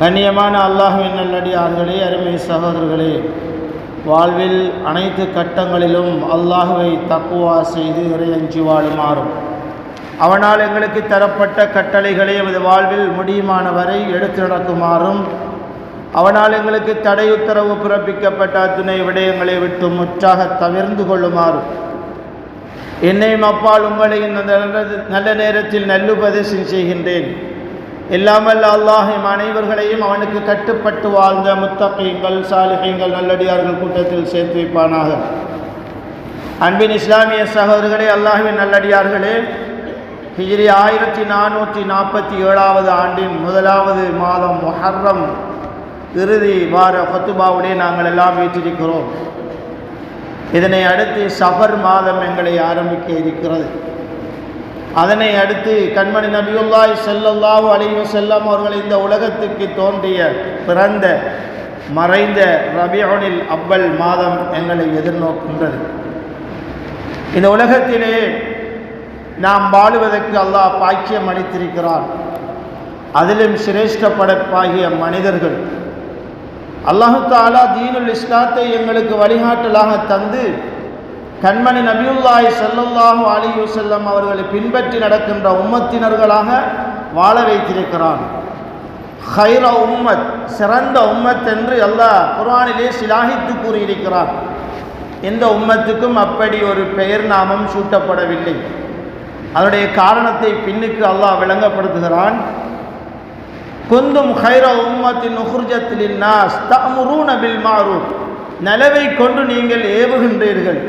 கண்ணியமான அல்லாஹுவின் நல்லடியார்களே அருமை சகோதரர்களே வாழ்வில் அனைத்து கட்டங்களிலும் அல்லாஹுவை தக்குவா செய்து இறையஞ்சி வாழுமாறும். அவனால் எங்களுக்கு தரப்பட்ட கட்டளைகளை எமது வாழ்வில் முடியுமான வரை எடுத்து நடக்குமாறும். அவனால் எங்களுக்கு தடை உத்தரவு பிறப்பிக்கப்பட்ட அத்துணை விடயங்களை விட்டு முற்றாக தவிர்ந்து கொள்ளுமாறும். என்னையும் அப்பால் உங்களையும் நல்ல- நல்ல நேரத்தில் நல்லுபதேசம் செய்கின்றேன். இல்லாமல் அல்லாஹ் அனைவர்களையும் அவனுக்கு கட்டுப்பட்டு வாழ்ந்த முத்தகைங்கள் சாலிகைங்கள் நல்லடியார்கள் கூட்டத்தில் சேர்த்து வைப்பானாக. அன்பின் இஸ்லாமிய சகோதரர்களே அல்லாஹ்வின் நல்லடியார்களே ஹிஜ்ரி ஆயிரத்தி நானூற்றி நாற்பத்தி ஏழாவது ஆண்டின் முதலாவது மாதம் மொஹர்ரம் இறுதி வார ஃபத்துபாவுடைய நாங்கள் எல்லாம் வீற்றிருக்கிறோம். இதனை அடுத்து சஃபர் மாதம் எங்களை ஆரம்பிக்க இருக்கிறது. அதனை அடுத்து கண்மணி நபியுல்லாய் ஸல்லல்லாஹு அலைஹி செல்லம் அவர்கள் இந்த உலகத்துக்கு தோன்றிய பிறந்த மறைந்த ரபியோனில் அவ்வல் மாதம் எங்களை எதிர்நோக்கின்றது இந்த உலகத்திலே நாம் வாழுவதற்கு அல்லாஹ் பாக்கியம் அளித்திருக்கிறான். அதிலும் சிரேஷ்ட படைப்பாகிய மனிதர்கள் அல்லாஹு தாலா தீனுல் இஸ்லாத்தை எங்களுக்கு வழிகாட்டலாக தந்து கண்மணி நபியுல்லாய் ஸல்லல்லாஹு அலைஹி செல்லம் அவர்களை பின்பற்றி நடக்கின்ற உம்மத்தினர்களாக வாழ வைத்திருக்கிறான். ஹைர உம்மத் சிறந்த உம்மத் என்று அல்லாஹ் குரானிலே சிலாகித்து கூறியிருக்கிறார் எந்த உம்மத்துக்கும் அப்படி ஒரு பெயர் நாமம் சூட்டப்படவில்லை. அதனுடைய காரணத்தை பின்னுக்கு அல்லாஹ் விளங்கப்படுத்துகிறான். குந்தும் ஹைர உம்மத்தின் உஹுர்ஜத்தில் நாஸ் தமுரூன பில் மாரூப் நலவை கொண்டு நீங்கள் ஏவுகின்றீர்கள்.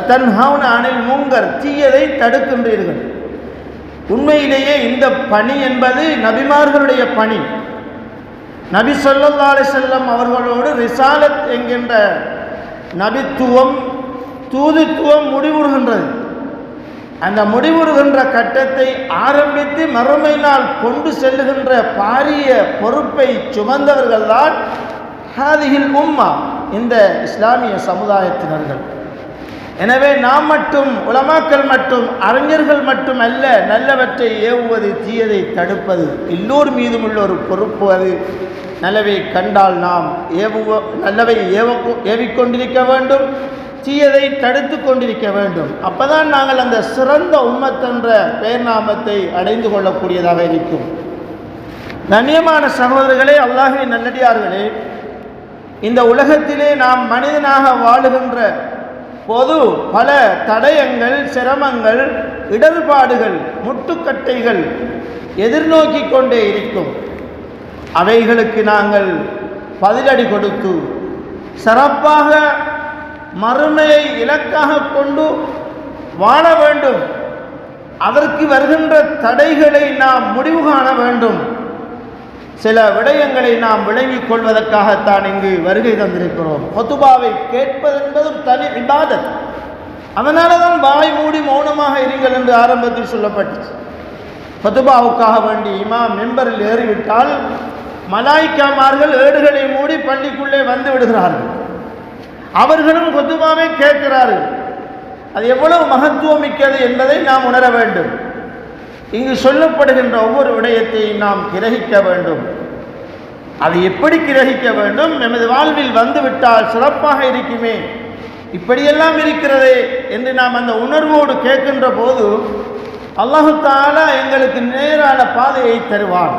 தன்ஹவுன் அணில் முங்கர் தீயதை தடுக்கின்றீர்கள். உண்மையிலேயே இந்த பணி என்பது நபிமார்களுடைய பணி. நபி ஸல்லல்லாஹு செல்லம் அவர்களோடு ரிசாலத் என்கின்ற நபித்துவம் தூதுத்துவம் முடிவுறுகின்றது. அந்த முடிவுறுகின்ற கட்டத்தை ஆரம்பித்து மறுமை நாள் கொண்டு செல்லுகின்ற பாரிய பொறுப்பை சுமந்தவர்கள்தான் ஹாதிகில் உம்மா இந்த இஸ்லாமிய சமுதாயத்தினர்கள். எனவே நாம் மட்டும் உலமாக்கள் மட்டும் அறிஞர்கள் மட்டும் அல்ல நல்லவற்றை ஏவுவது தீயதை தடுப்பது எல்லோர் மீதும் உள்ள ஒரு பொறுப்பு அது. நல்லவை கண்டால் நாம் ஏவுவ நல்லவை ஏவ ஏவிக்கொண்டிருக்க வேண்டும் தீயதை தடுத்து கொண்டிருக்க வேண்டும். அப்போதான் நாங்கள் அந்த சிறந்த உம்மத்தென்ற பெயர் நாமத்தை அடைந்து கொள்ளக்கூடியதாக இருக்கும். கண்ணியமான சகோதரர்களே அல்லாஹி நல்லடியார்களே இந்த உலகத்திலே நாம் மனிதனாக வாழுகின்ற பொது பல தடயங்கள் சிரமங்கள் இடர்பாடுகள் முட்டுக்கட்டைகள் எதிர்நோக்கி கொண்டே இருக்கும். அவைகளுக்கு நாங்கள் பதிலடி கொடுத்து சிறப்பாக மறுமையை இலக்காக கொண்டு வாழ வேண்டும். அதற்கு வருகின்ற தடைகளை நாம் முடிவு காண வேண்டும். சில விடயங்களை நாம் விளங்கிக் கொள்வதற்காகத்தான் இங்கு வருகை தந்திருக்கிறோம். ஹொத்துபாவை கேட்பது என்பது தனி இல்லாதது அதனால தான் வாய் மூடி மௌனமாக இருங்கள் என்று ஆரம்பத்தில் சொல்லப்பட்டுச்சு. ஹொத்துபாவுக்காக வேண்டி இமாம் மெம்பரில் ஏறிவிட்டால் மலாய்க்காமார்கள் ஏடுகளை மூடி பள்ளிக்குள்ளே வந்து விடுகிறார்கள். அவர்களும் கொத்துபாவை கேட்கிறார்கள். அது எவ்வளவு மகத்துவம் மிக்கது என்பதை நாம் உணர வேண்டும். இங்கு சொல்லப்படுகின்ற ஒவ்வொரு விடயத்தையும் நாம் கிரகிக்க வேண்டும். அது எப்படி கிரகிக்க வேண்டும்? எமது வாழ்வில் வந்துவிட்டால் சிறப்பாக இருக்குமே. இப்படியெல்லாம் இருக்கிறதே என்று நாம் அந்த உணர்வோடு கேட்கின்ற போது அல்லாஹு தாலா எங்களுக்கு நேரான பாதையை தருவான்.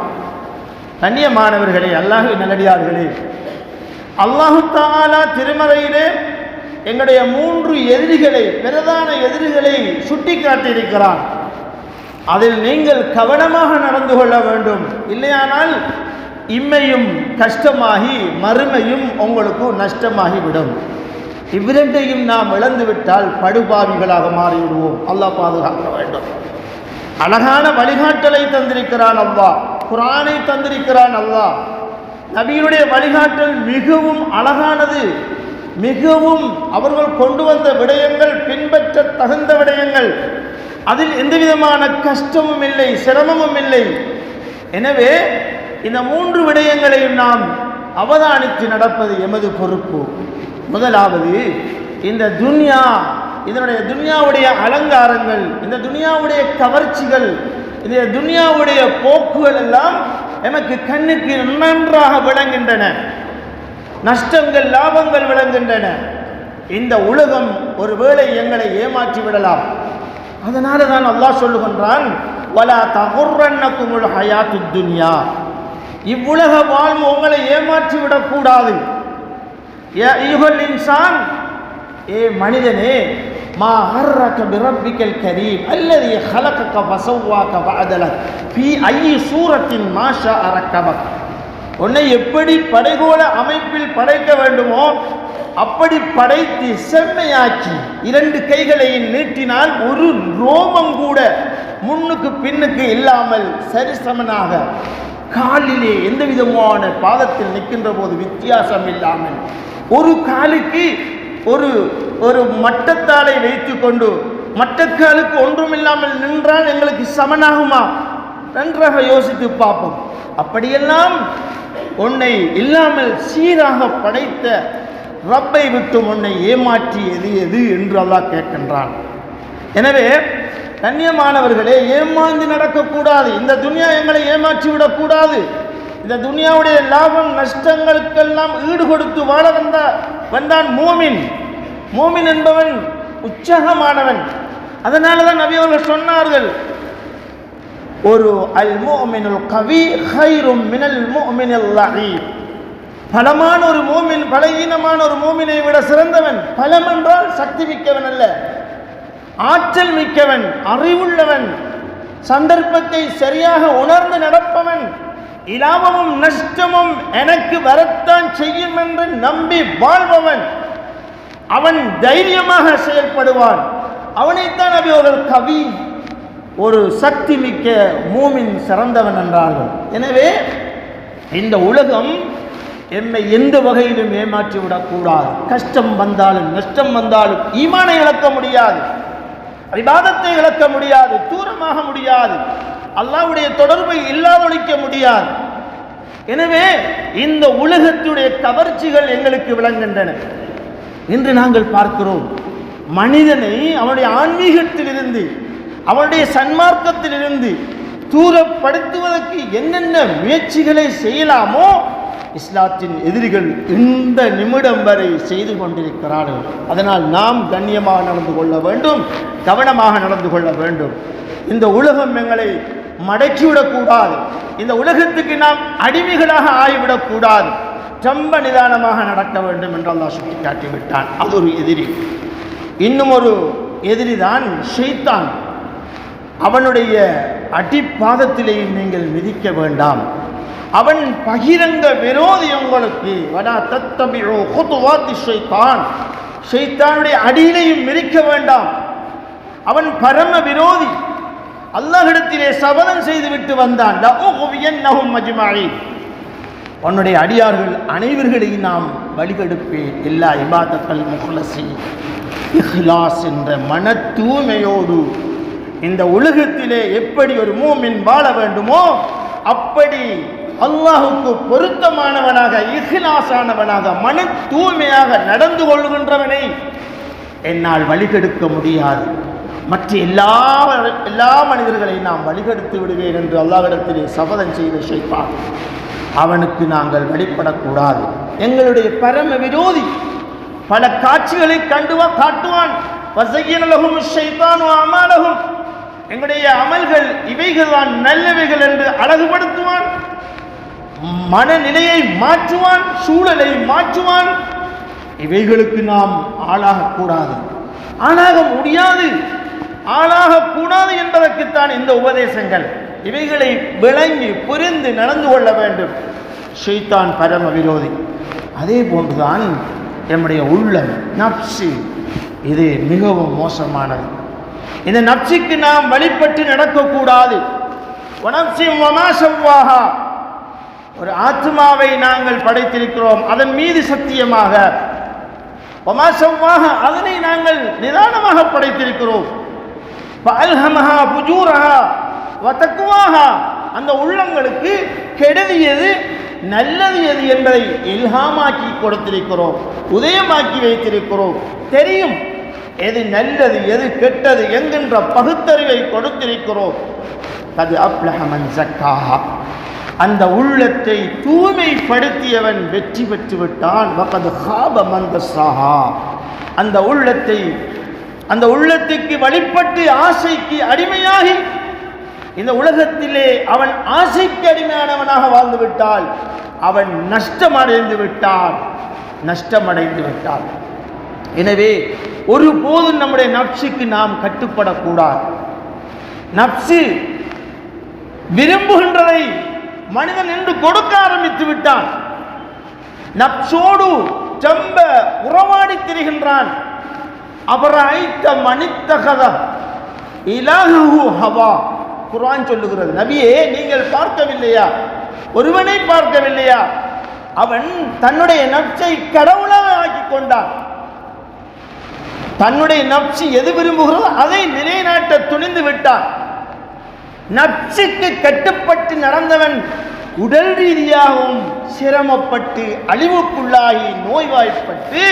கண்ணியமானவர்களே அல்லாஹு நல்லடியார்களே அல்லாஹு தாலா திருமறையிலே எங்களுடைய மூன்று எதிரிகளை பிரதான எதிரிகளை சுட்டி காட்டியிருக்கிறான் அதில் நீங்கள் கவனமாக நடந்து கொள்ள வேண்டும். இல்லையானால் இம்மையும் கஷ்டமாகி மறுமையும் உங்களுக்கு நஷ்டமாகிவிடும். இவ்விரண்டையும் நாம் இழந்துவிட்டால் படுபாவிகளாக மாறிவிடுவோம். அல்லாஹ் பாதுகாக்க வேண்டும். அழகான வழிகாட்டலை தந்திருக்கிறான் அல்லாஹ் குரானை தந்திருக்கிறான் அல்லாஹ் நபியினுடைய வழிகாட்டல் மிகவும் அழகானது. மிகவும் அவர்கள் கொண்டு வந்த விடயங்கள் பின்பற்ற தகுந்த விடயங்கள். அதில் எந்த விதமான கஷ்டமும் இல்லை சிரமமும் இல்லை. எனவே இந்த மூன்று விடயங்களையும் நாம் அவதானித்து நடப்பது எமது பொறுப்பு. முதலாவது இந்த துன்யா இதனுடைய துன்யாவுடைய அலங்காரங்கள் இந்த துன்யாவுடைய கவர்ச்சிகள் இந்த துன்யாவுடைய போக்குகள் எல்லாம் எமக்கு கண்ணுக்கு நன்றாக விளங்குகின்றன. நஷ்டங்கள் லாபங்கள் விளங்குகின்றன. இந்த உலகம் ஒருவேளை எங்களை ஏமாற்றி விடலாம் அதனால தான் அல்லாஹ் சொல்லுகின்றான் வலா தகுர்ரன்னக்குமுல் ஹயாத்து துன்யா. இவ்வுலக வாழ்வு உங்களை ஏமாற்றி விடக்கூடாது. இன்சான் ஏ மனிதனே மா ஹர்ரக பிரப்பிக்கல் கரீம் அல்லது ஹலகக வசவ்வாக்க வஅதலக் பி ஐ சூரத்தின் மாஷா அரக்கபக். உன்னை எப்படி படைகோல அமைப்பில் படைக்க வேண்டுமோ அப்படி படைத்து செம்மையாக்கி இரண்டு கைகளையும் நீட்டினால் ஒரு ரோமம் கூட முன்னுக்கு பின்னுக்கு இல்லாமல் சரிசமனாக காலிலே எந்த விதமான பாதத்தில் நிற்கின்ற போது வித்தியாசம் இல்லாமல் ஒரு காலுக்கு ஒரு ஒரு மட்டத்தாளை வைத்துக்கொண்டு மட்டக்காலுக்கு ஒன்றுமில்லாமல் நின்றால் எங்களுக்கு சமனாகுமா? நன்றாக யோசித்து பார்ப்போம். அப்படியெல்லாம் உன்னை இல்லாமல் சீராக படைத்த ரப்பை விட்டு உன்னை ஏமாற்றியது எது என்று அல்லாஹ் கேட்கின்றான். எனவே கண்ணியமானவர்களே ஏமாந்து நடக்கக்கூடாது. இந்த துனியா எங்களை ஏமாற்றி விடக்கூடாது. இந்த துனியாவுடைய லாபம் நஷ்டங்களுக்கெல்லாம் ஈடு கொடுத்து வாழ வந்த வந்தான் மூமின். மூமின் என்பவன் உற்சாகமானவன். அதனால தான் நபி அவர்கள் சொன்னார்கள் ஒரு அல் மோமினுல் கவி ஹைரும் மினல் மோமினல் லஹீப் பலமான ஒரு மூமின் பலகீனமான ஒரு மூமினை விட சிறந்தவன். பலம் என்றால் சக்தி மிக்கவன் அல்ல. ஆற்றல் மிக்கவன் அறிவுள்ளவன். சந்தர்ப்பத்தை சரியாக உணர்ந்து நடப்பவன். இலாபமும் நஷ்டமும் எனக்கு வரத்தான் செய்யும் என்று நம்பி வாழ்பவன். அவன் தைரியமாக செயல்படுவான். அவனைத்தான் அவை ஒரு கவி ஒரு சக்தி மிக்க மூமின் சிறந்தவன் என்றார்கள். எனவே இந்த உலகம் என்னை எந்த வகையிலும் ஏமாற்றி விடக்கூடாது. கஷ்டம் வந்தாலும் நஷ்டம் வந்தாலும் ஈமானை இழக்க முடியாது. விவாதத்தை இழக்க முடியாது. தூரமாக முடியாது. அல்லாவுடைய தொடர்பை இல்லாதொழிக்க முடியாது. எனவே இந்த உலகத்துடைய கவர்ச்சிகள் எங்களுக்கு விளங்குகின்றன. என்று நாங்கள் பார்க்கிறோம் மனிதனை அவனுடைய ஆன்மீகத்திலிருந்து அவனுடைய சன்மார்க்கத்திலிருந்து தூரப்படுத்துவதற்கு என்னென்ன முயற்சிகளை செய்யலாமோ இஸ்லாத்தின் எதிரிகள் இந்த நிமிடம் வரை செய்து கொண்டிருக்கிறார்கள். அதனால் நாம் கண்ணியமாக நடந்து கொள்ள வேண்டும் கவனமாக நடந்து கொள்ள வேண்டும். இந்த உலகம் எங்களை மடக்கிவிடக்கூடாது. இந்த உலகத்துக்கு நாம் அடிமைகளாக ஆகிவிடக்கூடாது. ரொம்ப நிதானமாக நடக்க வேண்டும் என்று அல்லாஹ் சுட்டி காட்டிவிட்டான். அது ஒரு எதிரி. இன்னும் ஒரு எதிரி தான் ஷெய்தான் அவனுடைய அடிப்பாதத்திலேயும் நீங்கள் மிதிக்க வேண்டாம். அவன் பகிரங்க விரோதி உங்களுக்கு. வடா தத்தமிழோ குத்துவாத்தி ஷைத்தான். ஷைத்தானுடைய அடியிலையும் மிரிக்க வேண்டாம். அவன் பரம விரோதி. அல்லாஹிடத்திலே சபதம் செய்துவிட்டு வந்தான். உன்னுடைய அடியார்கள் அனைவர்களையும் நாம் வழிகெடுப்பேன். எல்லா இபாதத்தல் முகலசி இஹ்லாஸ் என்ற மன தூய்மையோடு இந்த உலகத்திலே எப்படி ஒரு மூமின் வாழ வேண்டுமோ அப்படி அல்லாஹுக்கு பொருத்தமானவனாக இஹ்லாசானவனாக மன தூய்மையாக நடந்து கொள்கின்றவனை என்னால் வழிகெடுக்க முடியாது. மற்ற எல்லா எல்லா மனிதர்களையும் நாம் வழிகெடுத்து விடுவேன் என்று அல்லாவிடத்திலே சபதம் செய்த ஷைத்தான். அவனுக்கு நாங்கள் வழிபடக்கூடாது. எங்களுடைய பரம விரோதி பல காட்சிகளை கண்டுவா காட்டுவான். வசையினலகும் ஷைத்தானு அமாலகும் எங்களுடைய அமல்கள் இவைகள் தான் நல்லவைகள் என்று அழகுபடுத்துவான். மனநிலையை மாற்றுவான் சூழலை மாற்றுவான். இவைகளுக்கு நாம் ஆளாகக்கூடாது ஆளாக முடியாது. ஆளாகக்கூடாது என்பதற்குத்தான் இந்த உபதேசங்கள். இவைகளை விளங்கி புரிந்து நடந்து கொள்ள வேண்டும். ஷெய்தான் பரம விரோதி. அதே போன்றுதான் என்னுடைய உள்ளம் நப்சு. இது மிகவும் மோசமானது. இந்த நப்சிக்கு நாம் வழிபட்டு நடக்கக்கூடாது. வனப்சி வமாசவ்வாகா ஒரு ஆத்மாவை நாங்கள் படைத்திருக்கிறோம். அதன் மீது சத்தியமாக. பமாசமாக அதனை நாங்கள் நிதானமாக படைத்திருக்கிறோம். அல்ஹமஹா புஜூரஹா வதக்குவாஹா அந்த உள்ளங்களுக்கு கெடுதி எது நல்லது எது என்பதை இல்ஹாமாக்கி கொடுத்திருக்கிறோம். உதயமாக்கி வைத்திருக்கிறோம். தெரியும் எது நல்லது எது கெட்டது என்கின்ற பகுத்தறிவை கொடுத்திருக்கிறோம். அது அப்லஹமன் சக்காஹா அந்த உள்ளத்தை தூய்மைப்படுத்தியவன் வெற்றி பெற்று விட்டான் வகது ஹாப அந்த உள்ளத்தை அந்த உள்ளத்துக்கு வழிபட்டு ஆசைக்கு அடிமையாகி இந்த உலகத்திலே அவன் ஆசைக்கு அடிமையானவனாக வாழ்ந்து விட்டால் அவன் நஷ்டமடைந்து விட்டான். நஷ்டமடைந்து விட்டான். எனவே ஒருபோதும் நம்முடைய நப்சுக்கு நாம் கட்டுப்படக்கூடாது. நப்சு விரும்புகின்றதை மனிதன் என்று கொடுக்க ஆரம்பித்து விட்டான். நப்சோடு செம்ப உறவாடி திரிகின்றான். அவர் ஐத்த மனித்தகத இலகு ஹவா. குரான் சொல்லுகிறது நபியே நீங்கள் பார்க்கவில்லையா? ஒருவனை பார்க்கவில்லையா? அவன் தன்னுடைய நப்சை கடவுளாக ஆக்கிக் கொண்டான். தன்னுடைய நப்சு எது விரும்புகிறதோ அதை நிலைநாட்ட துணிந்து விட்டான். நப்சுக்கு கட்டுப்பட்டு நடந்தவன் உடல் ரீதியாகவும் சிரமப்பட்டு அழிவுக்குள்ளாகி நோய்வாய்ப்பட்டு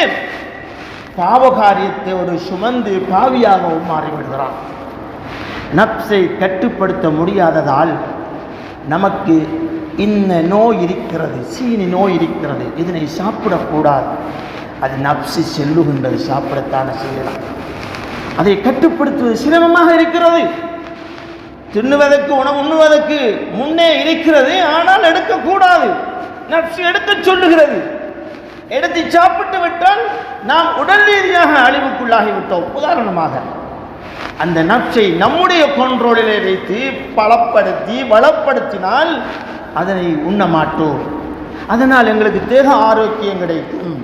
பாவகாரியத்தை ஒரு சுமந்து பாவியாகவும் மாறிவிடுகிறான். நப்சை கட்டுப்படுத்த முடியாததால் நமக்கு இந்த நோய் இருக்கிறது சீனி நோய் இருக்கிறது. இதனை சாப்பிடக்கூடாது. அது நப்சு செல்லுகின்றது சாப்பிடத்தான செய்யலாம். அதை கட்டுப்படுத்துவது சிரமமாக இருக்கிறது. தின்னுவதற்கு உணவு உண்ணுவதற்கு முன்னே இருக்கிறது ஆனால் எடுக்கக்கூடாது. நப்சு எடுக்க சொல்லுகிறது. எடுத்து சாப்பிட்டு விட்டால் நாம் உடல் ரீதியாக அழிவுக்குள்ளாகிவிட்டோம் உதாரணமாக அந்த நப்சை நம்முடைய கொன்றோலிலே வைத்து பலப்படுத்தி வளப்படுத்தினால் அதனை உண்ண மாட்டோம். அதனால் எங்களுக்கு தேக ஆரோக்கியம் கிடைக்கும்.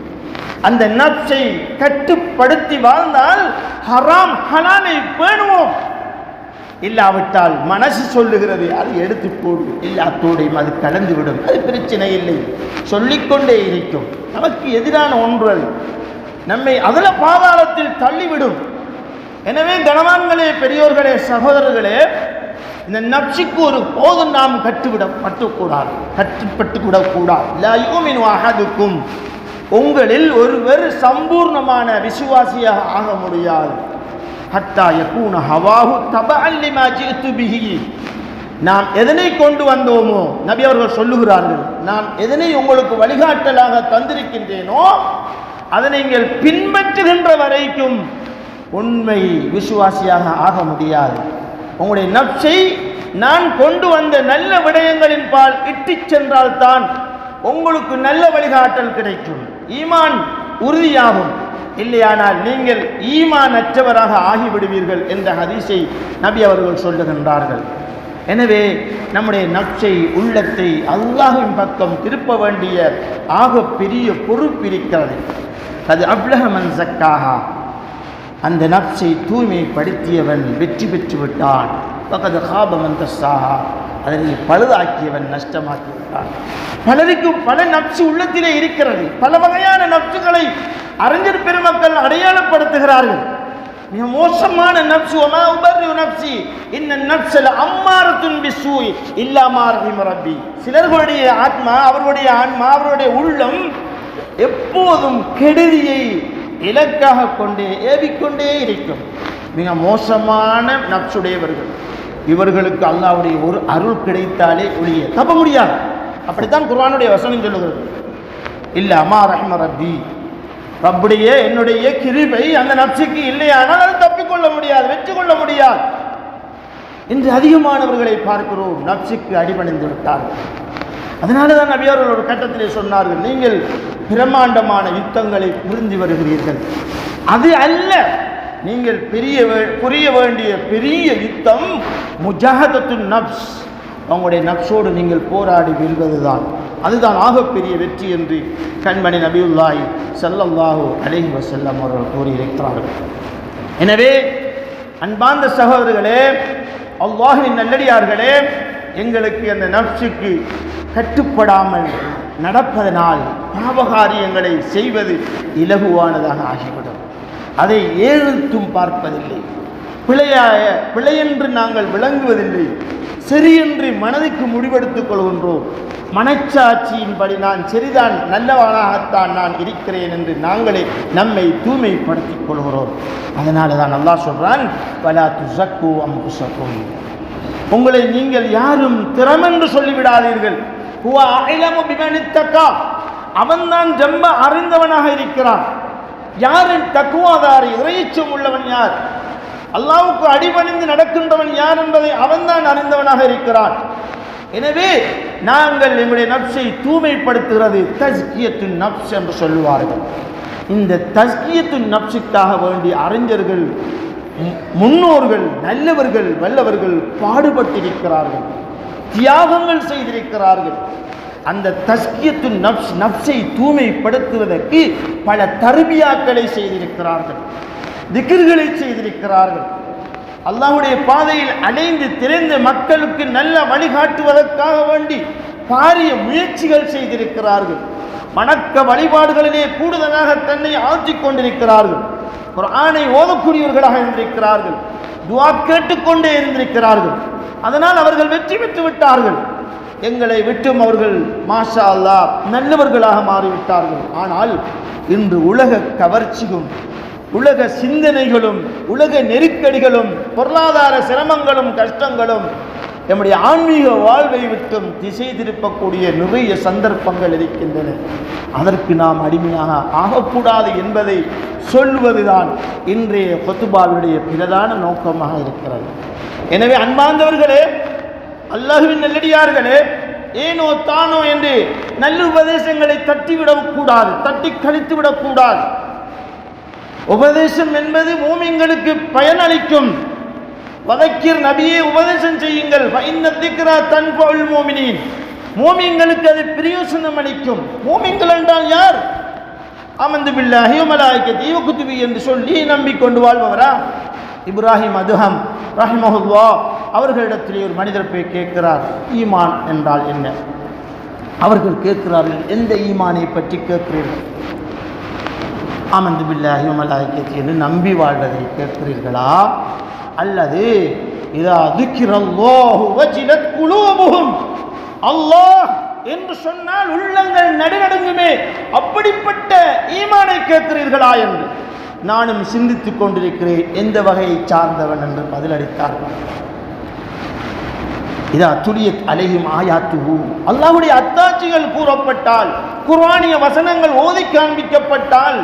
அந்த நப்சை கட்டுப்படுத்தி வாழ்ந்தால் ஹராம் ஹலாலை பேணுவோம். இல்லாவிட்டால் மனசு சொல்லுகிறது அது எடுத்து போடு எல்லாத்தோடையும் அது கலந்து விடும் அது பிரச்சனை இல்லை. சொல்லிக்கொண்டே இருக்கும். நமக்கு எதிரான ஒன்று அது நம்மை அதில் பாதாளத்தில் தள்ளிவிடும். எனவே கனவான்களே பெரியோர்களே சகோதரர்களே இந்த நப்சிக்கு ஒரு போதும் நாம் கட்டுவிட பட்டுக்கூடாது கட்டுப்பட்டு விடக்கூடாது லயுமின் அகதுக்கும் உங்களில் ஒருவர் சம்பூர்ணமான விசுவாசியாக ஆக முடியாது. ஹத்தா யகூன ஹவாஹு தபஅன் லிமா ஜிஅத்து பிஹி. நாம் எதனை கொண்டு வந்தோமோ நபி அவர்கள் சொல்லுகிறார்கள் நான் எதனை உங்களுக்கு வழிகாட்டலாக தந்திருக்கின்றேனோ அதனை நீங்கள் பின்பற்றுகின்ற வரைக்கும் உண்மை விசுவாசியாக ஆக முடியாது. உங்களுடைய நப்சை நான் கொண்டு வந்த நல்ல விடயங்களின் பால் இட்டுச் சென்றால்தான் உங்களுக்கு நல்ல வழிகாட்டல் கிடைக்கும். ஈமான் உறுதியாகும். இல்லையானால் நீங்கள் ஈமான் அற்றவராக ஆகிவிடுவீர்கள் என்ற ஹதீஸை நபி அவர்கள் சொல்லுகின்றார்கள். எனவே நம்முடைய நப்சை உள்ளத்தை அல்லாஹின் பக்கம் திருப்ப வேண்டிய ஆக பெரிய பொறுப்பு இருக்கிறது. அது அப்லஹமன் சக்காகா அந்த நப்சை தூய்மைப்படுத்தியவன் வெற்றி பெற்று விட்டான். பக்கத்து ஹாபமந்த சாஹா அதனை பழுதாக்கியவன் நஷ்டமாக்கி விட்டான். பலருக்கும் பல நப்சு உள்ளத்திலே இருக்கிறது. பல வகையான நப்சுகளை அறிஞர் பெருமக்கள் அடையாளப்படுத்துகிறார்கள். மிக மோசமான நப்சு ஒமா உபர்ரி நப்சி. இந்த நப்சல அம்மாரத்துன் பிசூய் இல்லாமா ரஹிம ரப்பி. சிலர்களுடைய ஆத்மா அவருடைய ஆன்மா அவருடைய உள்ளம் எப்போதும் கெடுதியை இலக்காக கொண்டே ஏவிக்கொண்டே இருக்கும். மிக மோசமான நப்சுடையவர்கள். இவர்களுக்கு அல்லாவுடைய ஒரு அருள் கிடைத்தாலே ஒழிய தப்ப முடியாது. அப்படித்தான் குர்வானுடைய வசனம் சொல்லுகிறது. இல்லை அம்மா ரஹ்ம ரப்பி. அப்படியே என்னுடைய கிருபை அந்த நப்சுக்கு இல்லையானால் அது தப்பிக்கொள்ள முடியாது வெற்றி கொள்ள முடியாது. இன்று அதிகமானவர்களை பார்க்கிறோம் நப்சுக்கு அடிபணிந்து விட்டார்கள். அதனால தான் நபியார்கள் ஒரு கட்டத்திலே சொன்னார்கள் நீங்கள் பிரம்மாண்டமான யுத்தங்களை புரிந்து வருகிறீர்கள். அது அல்ல நீங்கள் பெரிய புரிய வேண்டிய பெரிய யுத்தம் முஜாகத்து நப்ஸ். அவங்களுடைய நப்சோடு நீங்கள் போராடி வெல்வதுதான். அதுதான் ஆகப்பெரிய வெற்றி என்று கண்மணி நபியுல்லாய் செல்லல்லாஹு அலேஹி வசல்லம் அவர்கள் கூறியிருக்கிறார்கள். எனவே அன்பார்ந்த சகோதரர்களே அவ்வாஹின் நல்லடியார்களே எங்களுக்கு அந்த நப்சுக்கு கட்டுப்படாமல் நடப்பதனால் பாவகாரியங்களை செய்வது இலகுவானதாக ஆகிவிடும். அதை ஏழுத்தும் பார்ப்பதில்லை. பிழையாய பிழையென்று நாங்கள் விளங்குவதில்லை. சரியென்று மனதுக்கு முடிவெடுத்துக் கொள்கின்றோம். மனச்சாட்சியின்படி நான் சரிதான் நல்லவனாகத்தான் நான் இருக்கிறேன் என்று நாங்களே நம்மை தூய்மைப்படுத்திக் கொள்கிறோம். அதனால தான் நல்லா சொல்றான் பலா துசக்கு அம்புசக்கும் உங்களை நீங்கள் யாரும் திறமென்று சொல்லிவிடாதீர்கள். ஹுவ அஅலமு அவன்தான் ரொம்ப அறிந்தவனாக இருக்கிறான். யாரின் தக்குவாதாரி இறைச்சம் உள்ளவன் யார்? அல்லாவுக்கு அடிபணிந்து நடக்கின்றவன் யார் என்பதை அவன்தான் அறிந்தவனாக இருக்கிறான். எனவே நாங்கள் எங்களுடைய நப்சை தூய்மைப்படுத்துகிறது தஸ்கியத்து நப்ஸ் என்று சொல்லுவார்கள். இந்த தஸ்கியத்து நப்சுக்காக வேண்டிய அறிஞர்கள் முன்னோர்கள் நல்லவர்கள் வல்லவர்கள் பாடுபட்டிருக்கிறார்கள். தியாகங்கள் செய்திருக்கிறார்கள். அந்த தஸ்கியத்து நப்ஸ் நப்சை தூய்மைப்படுத்துவதற்கு பல தருபியாக்களை செய்திருக்கிறார்கள். திக்ர்களை செய்திருக்கிறார்கள். அல்லாஹுடைய பாதையில் அடைந்து திறந்த மக்களுக்கு நல்ல வழிகாட்டுவதற்காக வேண்டி பாரிய முயற்சிகள் செய்திருக்கிறார்கள். வணக்க வழிபாடுகளிலே கூடுதலாக தன்னை ஆற்றிக் கொண்டிருக்கிறார்கள். குர்ஆனை ஓதக்கூடியவர்களாக இருந்திருக்கிறார்கள். துவா கேட்டுக்கொண்டே இருந்திருக்கிறார்கள். அதனால் அவர்கள் வெற்றி பெற்று விட்டார்கள். எங்களை விட்டும் அவர்கள் மாஷா அல்லாஹ் நல்லவர்களாக மாறிவிட்டார்கள். ஆனால் இன்று உலக கவர்ச்சியும் உலக சிந்தனைகளும் உலக நெருக்கடிகளும் பொருளாதார சிரமங்களும் கஷ்டங்களும் நம்முடைய ஆன்மீக வாழ்வை விட்டும் திசை திருப்பக்கூடிய நிறைய சந்தர்ப்பங்கள் இருக்கின்றன. அதற்கு நாம் அடிமையாக ஆகக்கூடாது என்பதை சொல்வதுதான் இன்றைய கொத்துபாவினுடைய பிரதான நோக்கமாக இருக்கிறது. எனவே அன்பார்ந்தவர்களே அல்லாஹுவின் நல்லடியார்களே ஏனோ தானோ என்று நல்ல உபதேசங்களை கூடாது தட்டி கழித்து விடக்கூடாது உபதேசம் என்பது மூமிங்களுக்கு பயனளிக்கும். வதக்கிர் நபியை உபதேசம் செய்யுங்கள். இன்னத்திக்கிறா தன் பவுல் மோமினின். மூமிங்களுக்கு அது பிரயோசனம் அளிக்கும். மூமிங்கள் என்றால் யார்? அமந்து பில்லாஹி மலாய்க்க தீவ என்று சொல்லி நம்பிக்கொண்டு வாழ்பவரா? இப்ராஹிம் அதுஹம் ரஹிமஹுல்லா அவர்களிடத்திலே ஒரு மனிதர் போய் கேட்கிறார் ஈமான் என்றால் என்ன? அவர்கள் கேட்கிறார்கள் எந்த ஈமானை பற்றி கேட்கிறீர்கள்? அமந்து பில்லாகி மலாய்க்கத்தி என்று நம்பி வாழ்வதை கேட்கிறீர்களா? அல்லது இதா துக்கிரல்லாஹு வஜிலத் அல்லாஹ் என்று சொன்னால் உள்ளங்கள் நடுநடுங்குமே. அப்படிப்பட்ட ஈமானை கேட்கிறீர்களா என்று நானும் சிந்தித்துக் கொண்டிருக்கிறேன். எந்த வகையை சார்ந்தவன் என்று பதிலளித்தார்கள் இதா துலியத் அலையும் ஆயாத்துஹு. அல்லாவுடைய அத்தாட்சிகள் கூறப்பட்டால் குர்வானிய வசனங்கள் ஓதி காண்பிக்கப்பட்டால்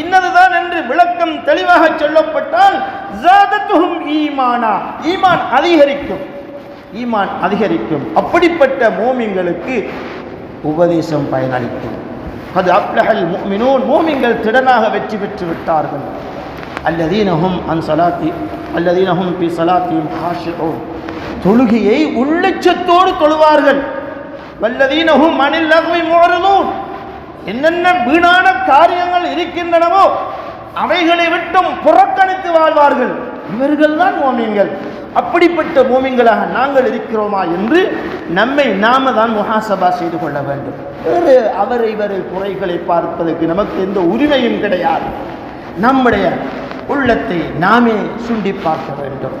இன்னதுதான் என்று விளக்கம் தெளிவாக சொல்லப்பட்டால் ஜாதத்துகும் ஈமானா. ஈமான் அதிகரிக்கும். ஈமான் அதிகரிக்கும். அப்படிப்பட்ட மோமிங்களுக்கு உபதேசம் பயனளிக்கும். அது அப்லஹல் முஃமினூன். மோமிங்கள் திடனாக வெற்றி பெற்று விட்டார்கள். அல்லதீனஹும் அன் சலாத்தி அல்லதீனஹும் பி சலாத்தியும் ஹாஷிஊன். தொழுகையை உள்ளச்சத்தோடு தொழுவார்கள். வல்லதீனஹும் அனில் லகுவி மோரலூன் என்னென்ன வீணான காரியங்கள் இருக்கின்றனவோ அவைகளை விட்டும் புறக்கணித்து வாழ்வார்கள். இவர்கள் தான் மோமியங்கள் அப்படிப்பட்ட மோமியங்களாக நாங்கள் இருக்கிறோமா என்று நம்மை நாம தான் முகாசபா செய்து கொள்ள வேண்டும். வேறு அவர் இவரை குறைகளை பார்ப்பதற்கு நமக்கு எந்த உரிமையும் கிடையாது. நம்முடைய உள்ளத்தை நாமே சுண்டி பார்க்க வேண்டும்.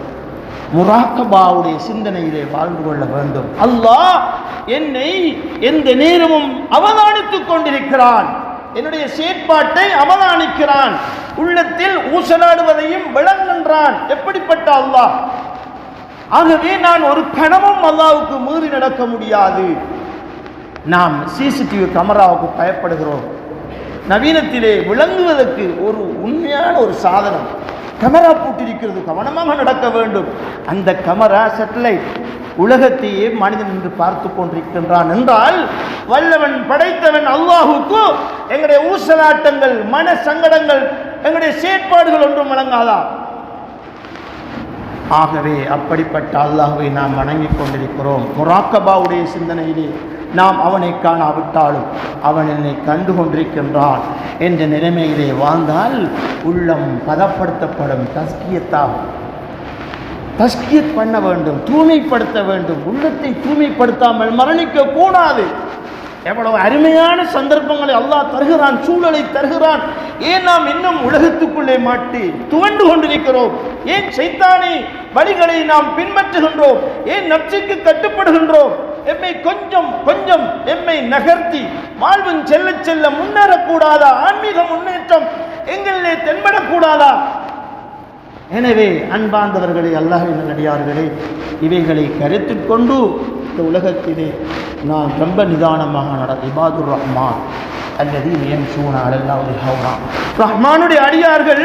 முராக்கபாவுடைய சிந்தனையிலே வாழ்ந்து கொள்ள வேண்டும். அல்லாஹ் என்னை எந்த நேரமும் அவதானித்துக் கொண்டிருக்கிறான். என்னுடைய செயற்பாட்டை அவதானிக்கிறான். உள்ளத்தில் ஊசலாடுவதையும் விளங்குகின்றான். எப்படிப்பட்ட அல்லாஹ்? ஆகவே நான் ஒரு கணமும் அல்லாவுக்கு மீறி நடக்க முடியாது. நாம் சிசிடிவி கேமராவுக்கு பயப்படுகிறோம். நவீனத்திலே விளங்குவதற்கு ஒரு உண்மையான ஒரு சாதனம். கமரா போட்டிருக்கிறது கவனமாக நடக்க வேண்டும். அந்த கமரா சேட்டலைட் உலகத்தையே மனிதன் என்று பார்த்து கொண்டிருக்கின்றான் என்றால் வல்லவன் படைத்தவன் அல்லாஹுக்கு எங்களுடைய ஊசலாட்டங்கள் மன சங்கடங்கள் எங்களுடைய செயற்பாடுகள் ஒன்றும் வழங்காதா? ஆகவே அப்படிப்பட்ட அல்லாஹுவை நாம் வணங்கிக் கொண்டிருக்கிறோம். முராக்கபாவுடைய சிந்தனையிலே நாம் அவனை காணாவிட்டாலும் அவன் என்னை கண்டு கொண்டிருக்கின்றான் என்ற நிலைமையிலே வாழ்ந்தால் உள்ளம் பதப்படுத்தப்படும். தஸ்கியத்தாகும் தஸ்கியத் பண்ண வேண்டும் தூய்மைப்படுத்த வேண்டும். உள்ளத்தை தூய்மைப்படுத்தாமல் மரணிக்க கூடாது. எவ்வளவு அருமையான சந்தர்ப்பங்களை அல்லாஹ் தருகிறான் சூழலை தருகிறான். ஏன் நாம் இன்னும் உலகத்துக்குள்ளே மாட்டி துவண்டு கொண்டிருக்கிறோம்? ஏன் சைத்தானி வழிகளை நாம் பின்பற்றுகின்றோம்? ஏன் நப்சுக்கு கட்டுப்படுகின்றோம்? எம்மை கொஞ்சம் கொஞ்சம் எம்மை நகர்த்தி வாழ்வின் செல்ல செல்ல முன்னேறக்கூடாதா? ஆன்மீக முன்னேற்றம் எங்களிலே தென்படக்கூடாதா? எனவே அன்பார்ந்தவர்களே அல்லாஹின் நல்லடியார்களே இவைகளை கருத்தில் கொண்டு இந்த உலகத்திலே நான் ரொம்ப நிதானமாக நட இபாதுர் ரஹ்மான் அல்லது என் சூனா ஹவுனா ரஹ்மானுடைய அடியார்கள்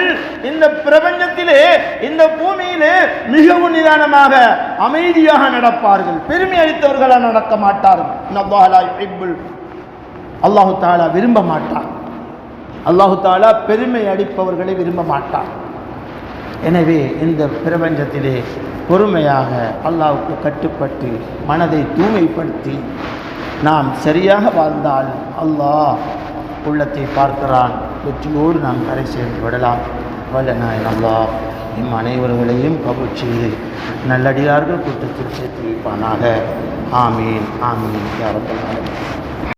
இந்த பிரபஞ்சத்திலே இந்த பூமியிலே மிகவும் நிதானமாக அமைதியாக நடப்பார்கள். பெருமை அளித்தவர்களாக நடக்க மாட்டார்கள். அல்லாஹு தாலா விரும்ப மாட்டான். அல்லாஹு தாலா பெருமை அடிப்பவர்களை விரும்ப மாட்டான். எனவே இந்த பிரபஞ்சத்திலே பொறுமையாக அல்லாவுக்கு கட்டுப்பட்டு மனதை தூய்மைப்படுத்தி நாம் சரியாக வாழ்ந்தால் அல்லாஹ் உள்ளத்தை பார்க்கிறான். வெற்றியோடு நாம் கரை சேர்ந்து விடலாம். வல்ல நாயன் அல்லாஹ் இம் அனைவர்களையும் கபூல் செய்து நல்லடியார்கள் கூட்டத்தில் சேர்த்து வைப்பானாக. ஆமீன். ஆமீன். யாரப்பல்லாலும்